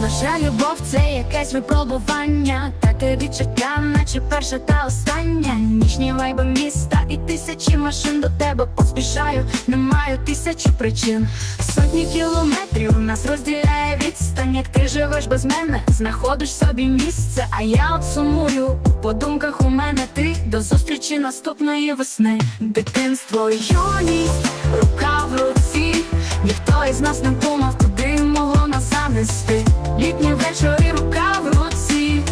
Наша любов це якесь випробування, таке відчуття, наче перша та остання. Нічні вайби міста і тисячі машин до тебе поспішаю. Не маю тисячі причин. Сотні кілометрів нас розділяє відстань. Як ти живеш без мене, знаходиш собі місце, а я от сумую. По думках у мене ти до зустрічі наступної весни. Дитинство, юність, рука в руці. Ніхто із нас не думав, нас занести. Літні вечори, рука в руці.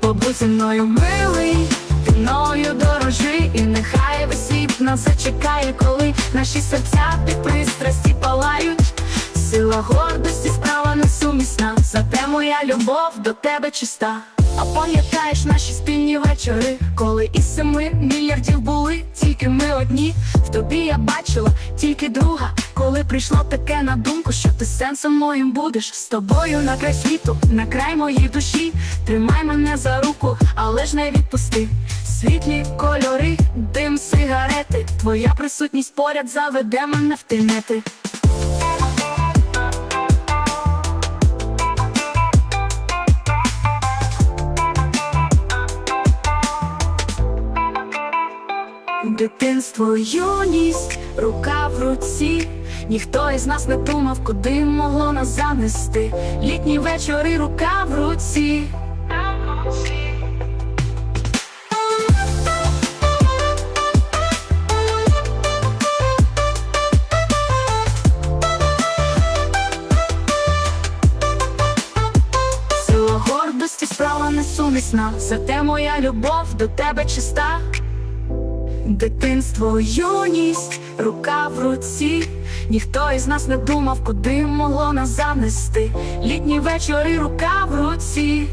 Побудь зі мною милий, ти мною дорожи, і нехай весь світ нас зачекає, коли наші серця під пристрасті палають. Сила гордості, справа несумісна, зате моя любов до тебе чиста. А пам'ятаєш наші спільні вечори, коли із семи мільярдів були тільки ми одні. В тобі я бачила тільки друга, коли прийшло таке на думку, що ти сенсом моїм будеш з тобою на край світу, на край моїй душі. Тримай мене за руку, але ж не відпусти. Світлі кольори, дим сигарети. Твоя присутність поряд заведе мене в тенети. Дитинство, юність, рука в руці. Ніхто із нас не думав, куди могло нас занести. Літні вечори, рука в руці. Сила гордості, справа несумісна. Зате моя любов до тебе чиста. Дитинство, юність, рука в руці. Ніхто із нас не думав, куди могло нас занести. Літні вечори, рука в руці.